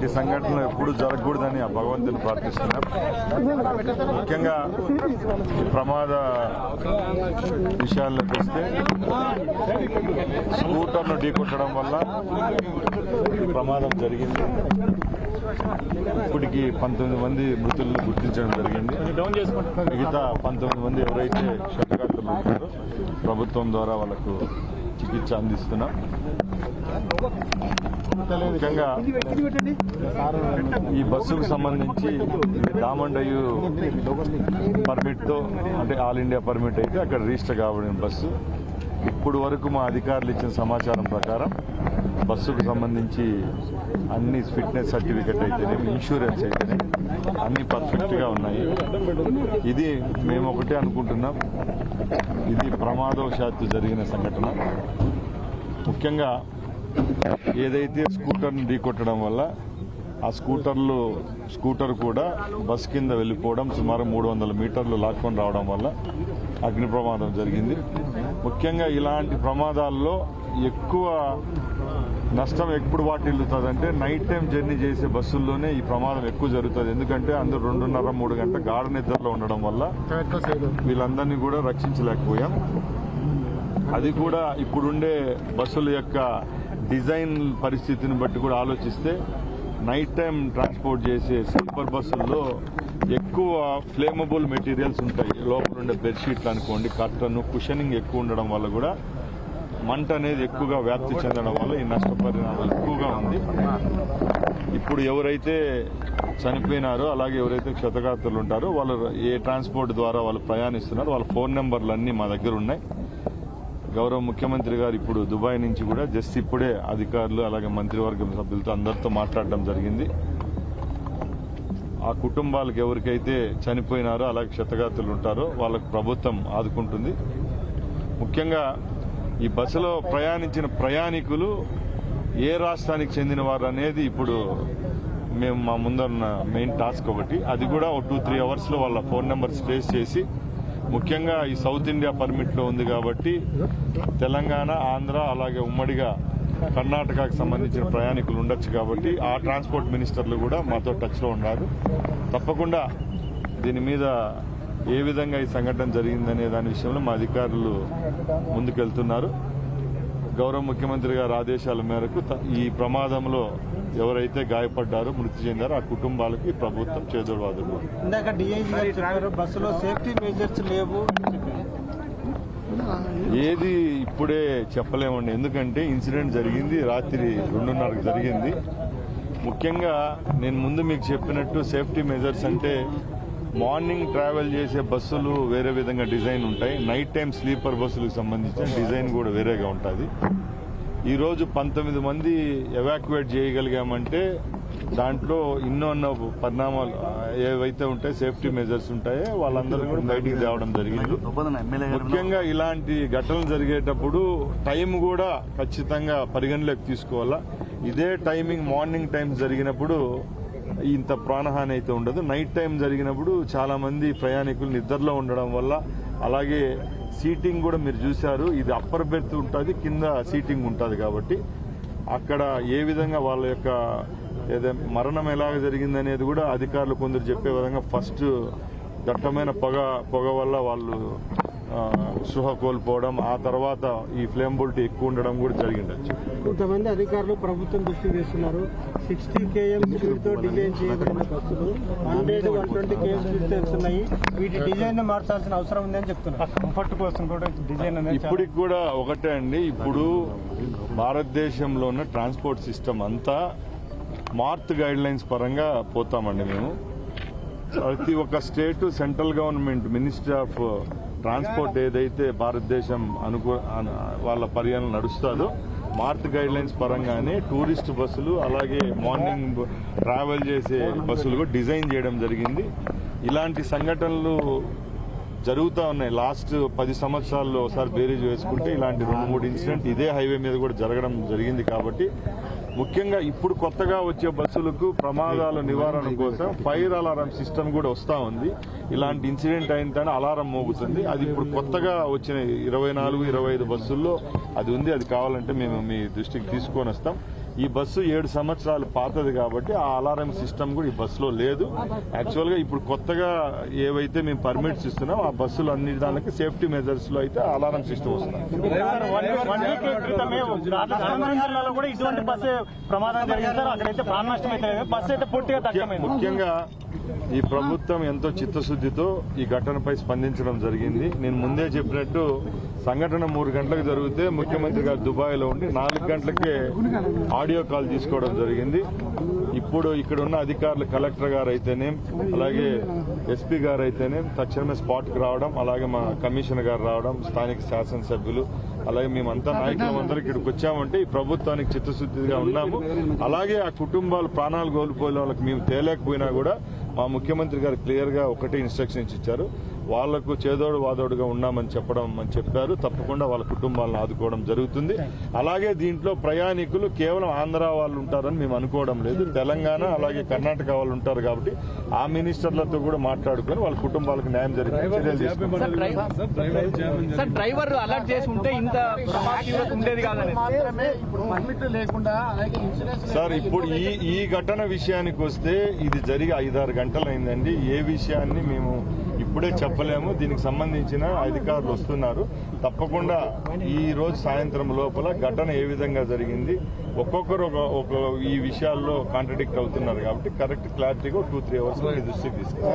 ఇలాంటి సంఘటనలు ఎప్పుడు జరగకూడదని ఆ భగవంతుని ప్రార్థిస్తున్నాం. ముఖ్యంగా ఈ ప్రమాద విషయాల్లోకి వస్తే స్కూటర్ను ఢీకొట్టడం వల్ల ఈ ప్రమాదం జరిగింది. ఇప్పటికి పంతొమ్మిది మంది మృతులను గుర్తించడం జరిగింది. మిగతా పంతొమ్మిది మంది ఎవరైతే క్షతగాత్రులు ప్రభుత్వం ద్వారా వాళ్ళకు చికిత్స అందిస్తున్నాం. ముఖ్యంగా ఈ బస్సుకు సంబంధించి దామండయు పర్మిట్తో అంటే ఆల్ ఇండియా పర్మిట్ అయితే అక్కడ రిజిస్టర్ కాబడిన బస్సు. ఇప్పుడు వరకు మా అధికారులు ఇచ్చిన సమాచారం ప్రకారం బస్సుకు సంబంధించి అన్ని ఫిట్నెస్ సర్టిఫికెట్ అయితేనేమి ఇన్సూరెన్స్ అయితేనే అన్ని పర్ఫెక్ట్గా ఉన్నాయి. ఇది మేము ఒకటే అనుకుంటున్నాం. ఇది ప్రమాదవశాత్తు జరిగిన సంఘటన. ముఖ్యంగా ఏదైతే స్కూటర్ని ఢీకొట్టడం వల్ల ఆ స్కూటర్లు స్కూటర్ కూడా బస్ కింద వెళ్ళిపోవడం సుమారు మూడు వందల మీటర్లు లాక్కొని రావడం వల్ల అగ్ని ప్రమాదం జరిగింది. ముఖ్యంగా ఇలాంటి ప్రమాదాల్లో ఎక్కువ నష్టం ఎప్పుడు వాటిల్లుతుందంటే నైట్ టైం జర్నీ చేసే బస్సుల్లోనే ఈ ప్రమాదం ఎక్కువ జరుగుతుంది. ఎందుకంటే అందరూ రెండున్నర మూడు గంటల గాఢ నిద్రలో ఉండడం వల్ల వీళ్ళందరినీ కూడా రక్షించలేకపోయాం. అది కూడా ఇప్పుడుండే బస్సుల యొక్క డిజైన్ పరిస్థితిని బట్టి కూడా ఆలోచిస్తే నైట్ టైం ట్రాన్స్పోర్ట్ చేసే స్లీపర్ బస్సుల్లో ఎక్కువ ఫ్లేమబుల్ మెటీరియల్స్ ఉంటాయి. లోపల ఉండే బెడ్షీట్లు అనుకోండి కర్టన్ కుషనింగ్ ఎక్కువ ఉండడం వల్ల కూడా మంట అనేది ఎక్కువగా వ్యాప్తి చెందడం వల్ల ఈ నష్టపరిణామం ఎక్కువగా ఉంది. ఇప్పుడు ఎవరైతే చనిపోయినారో అలాగే ఎవరైతే క్షతగాత్రులు ఉంటారో వాళ్ళు ఏ ట్రాన్స్పోర్ట్ ద్వారా వాళ్ళు ప్రయాణిస్తున్నారో వాళ్ళ ఫోన్ నెంబర్లు అన్నీ మా దగ్గర ఉన్నాయి. గౌరవ ముఖ్యమంత్రి గారు ఇప్పుడు దుబాయ్ నుంచి కూడా జస్ట్ ఇప్పుడే అధికారులు అలాగే మంత్రివర్గం సభ్యులతో అందరితో మాట్లాడడం జరిగింది. ఆ కుటుంబాలకు ఎవరికైతే చనిపోయినారో అలాగే క్షతగాతులు ఉంటారో వాళ్ళకు ప్రభుత్వం ఆదుకుంటుంది. ముఖ్యంగా ఈ బస్సులో ప్రయాణించిన ప్రయాణికులు ఏ రాష్ట్రానికి చెందిన వారు అనేది ఇప్పుడు మేము మా ముందన్న మెయిన్ టాస్క్ ఒకటి. అది కూడా ఒక టూ త్రీ అవర్స్లో వాళ్ళ ఫోన్ నెంబర్స్ ట్రేస్ చేసి ముఖ్యంగా ఈ సౌత్ ఇండియా పర్మిట్లో ఉంది కాబట్టి తెలంగాణ ఆంధ్ర అలాగే ఉమ్మడిగా కర్ణాటకకు సంబంధించిన ప్రయాణికులు ఉండొచ్చు కాబట్టి ఆ ట్రాన్స్పోర్ట్ మినిస్టర్లు కూడా మాతో టచ్లో ఉన్నారు తప్పకుండా దీని మీద ఏ విధంగా ఈ సంఘటన జరిగిందనే దాని విషయంలో మా అధికారులు ముందుకెళ్తున్నారు. గౌరవ ముఖ్యమంత్రి గారి ఆదేశాల మేరకు ఈ ప్రమాదంలో ఎవరైతే గాయపడ్డారో మృతి చెందారో ఆ కుటుంబాలకి ప్రభుత్వం చేదోడు ఇందాక డిఐజీ బస్సులో సేఫ్టీ మెజర్స్ లేవు. ఏది ఇప్పుడే చెప్పలేమండి. ఎందుకంటే ఇన్సిడెంట్ జరిగింది రాత్రి రెండున్నరకు జరిగింది. ముఖ్యంగా నేను ముందు మీకు చెప్పినట్టు సేఫ్టీ మెజర్స్ అంటే మార్నింగ్ ట్రావెల్ చేసే బస్సులు వేరే విధంగా డిజైన్ ఉంటాయి. నైట్ టైం స్లీపర్ బస్సులకు సంబంధించిన డిజైన్ కూడా వేరేగా ఉంటుంది. ఈ రోజు పంతొమ్మిది మంది ఎవాక్యువేట్ చేయగలిగామంటే దాంట్లో ఎన్నో పరిణామాలు ఏవైతే ఉంటాయి సేఫ్టీ మెజర్స్ ఉంటాయో వాళ్ళందరూ కూడా బయటికి తేవడం జరిగింది. ముఖ్యంగా ఇలాంటి ఘటనలు జరిగేటప్పుడు టైం కూడా ఖచ్చితంగా పరిగణలోకి తీసుకోవాలా. ఇదే టైమింగ్ మార్నింగ్ టైం జరిగినప్పుడు ఇంత ప్రాణహాని అయితే ఉండదు. నైట్ టైం జరిగినప్పుడు చాలా మంది ప్రయాణికులు నిద్రలో ఉండడం వల్ల అలాగే సీటింగ్ కూడా మీరు చూశారు. ఇది అప్పర్ బెర్త్ ఉంటుంది కింద సీటింగ్ ఉంటుంది కాబట్టి అక్కడ ఏ విధంగా వాళ్ళ యొక్క ఏదో మరణం ఎలాగ జరిగిందనేది కూడా అధికారులు కొందరు చెప్పే విధంగా ఫస్ట్ దట్టమైన పొగ పొగ వల్ల వాళ్ళు స్పృహ కోల్పోవడం ఆ తర్వాత ఈ ఫ్లేమబిలిటీ ఎక్కువ ఉండడం కూడా జరిగిండొచ్చు. కొంతమంది అధికారులు ప్రభుత్వం దృష్టికి తెస్తున్నారు సిక్స్టీ కేఎం స్పీడ్తో డిజైన్ చేయబడిన బస్సులు హండ్రెడ్ వన్ ట్వంటీ కేఎం స్పీడ్తో వెళ్తున్నాయి. వీటి డిజైన్ మార్చాల్సిన అవసరం ఉందని చెప్తున్నారు. కంఫర్ట్ కోసం కూడా డిజైన్ అనేది ఇప్పటికి కూడా ఒకటే అండి. ఇప్పుడు భారతదేశంలో ఉన్న ట్రాన్స్పోర్ట్ సిస్టమ్ అంతా మార్త్ గైడ్ లైన్స్ పరంగా పోతామండి మేము. ప్రతి ఒక్క state central government ministry of transport ఏదైతే భారతదేశం అనుకూ వాళ్ళ పర్యాలను నడుస్తుందో మార్త్ గైడ్ లైన్స్ పరంగానే టూరిస్ట్ బస్సులు అలాగే మార్నింగ్ ట్రావెల్ చేసే బస్సులు కూడా డిజైన్ చేయడం జరిగింది. ఇలాంటి సంఘటనలు జరుగుతూ ఉన్నాయి. లాస్ట్ పది సంవత్సరాల్లో ఒకసారి బేరీజ్ వేసుకుంటే ఇలాంటి రెండు మూడు ఇన్సిడెంట్ ఇదే హైవే మీద కూడా జరగడం జరిగింది కాబట్టి ముఖ్యంగా ఇప్పుడు కొత్తగా వచ్చే బస్సులకు ప్రమాదాల నివారణ కోసం ఫైర్ అలారం సిస్టమ్ కూడా వస్తూ ఉంది. ఇలాంటి ఇన్సిడెంట్ అయిన అలారం మోగుతుంది. అది ఇప్పుడు కొత్తగా వచ్చిన ఇరవై నాలుగు ఇరవై ఐదు బస్సుల్లో అది ఉంది. అది కావాలంటే మేము మీ దృష్టికి తీసుకొని వస్తాం. ఈ బస్సు ఏడు సంవత్సరాలు పాతది కాబట్టి ఆ అలారం సిస్టమ్ కూడా ఈ బస్సులో లేదు. యాక్చువల్గా ఇప్పుడు కొత్తగా ఏవైతే మేము పర్మిట్స్ ఇస్తున్నాం ఆ బస్సులు అన్ని దానికి సేఫ్టీ మెజర్స్లో అయితే అలారం సిస్టమ్ వస్తుంది. ముఖ్యంగా ఈ ప్రభుత్వం ఎంతో చిత్తశుద్ధితో ఈ ఘటనపై స్పందించడం జరిగింది. నేను ముందే చెప్పినట్టు సంఘటన మూడు గంటలకు జరిగితే ముఖ్యమంత్రి గారు దుబాయ్లో ఉండి నాలుగు గంటలకే ఆడియో కాల్ తీసుకోవడం జరిగింది. ఇప్పుడు ఇక్కడ ఉన్న అధికారులు కలెక్టర్ గారు అయితేనేం అలాగే ఎస్పీ గారు అయితేనేం తక్షణమే స్పాట్కి రావడం అలాగే మా కమిషనర్ గారు రావడం స్థానిక శాసనసభ్యులు అలాగే మేమంతా నాయకులం అందరూ ఇక్కడికి వచ్చామంటే ఈ ప్రభుత్వానికి చిత్తశుద్ధిగా ఉన్నాము. అలాగే ఆ కుటుంబాలు ప్రాణాలు కోల్పోయిన వాళ్ళకి మేము తేలేకపోయినా కూడా మా ముఖ్యమంత్రి గారు క్లియర్గా ఒకటే ఇన్స్ట్రక్షన్స్ ఇచ్చారు. వాళ్ళకు చేదోడు వాదోడుగా ఉన్నామని చెప్పడం అని చెప్పారు. తప్పకుండా వాళ్ళ కుటుంబాలను ఆదుకోవడం జరుగుతుంది. అలాగే దీంట్లో ప్రయాణికులు కేవలం ఆంధ్ర వాళ్ళు ఉంటారని మేము అనుకోవడం లేదు. తెలంగాణ అలాగే కర్ణాటక వాళ్ళు ఉంటారు కాబట్టి ఆ మినిస్టర్లతో కూడా మాట్లాడుకొని వాళ్ళ కుటుంబాలకు న్యాయం జరిగే చర్యలు తీసుకుంటాం sir driver sir driver alert చేసి ఉంటే ఇంత ప్రమాద తీవ్రత ఉండేది కాదని మాత్రమే ఇప్పుడు పర్మిట్ లేకుండా అలాగే ఇన్సూరెన్స్ సార్ ఇప్పుడు ఈ ఈ ఘటన విషయానికి వస్తే ఇది జరిగి ఐదారు గంటలైందండి. ఏ విషయాన్ని మేము ఇప్పుడే చెప్పలేము. దీనికి సంబంధించిన అధికారులు వస్తున్నారు. తప్పకుండా ఈ రోజు సాయంత్రం లోపల ఘటన ఏ విధంగా జరిగింది? ఒక్కొక్కరు ఒక ఒక ఈ విషయాల్లో కాంట్రడిక్ట్ అవుతున్నారు కాబట్టి కరెక్ట్ క్లారిటీగా టూ త్రీ అవర్స్లో దృష్టికి తీసుకెళ్ళి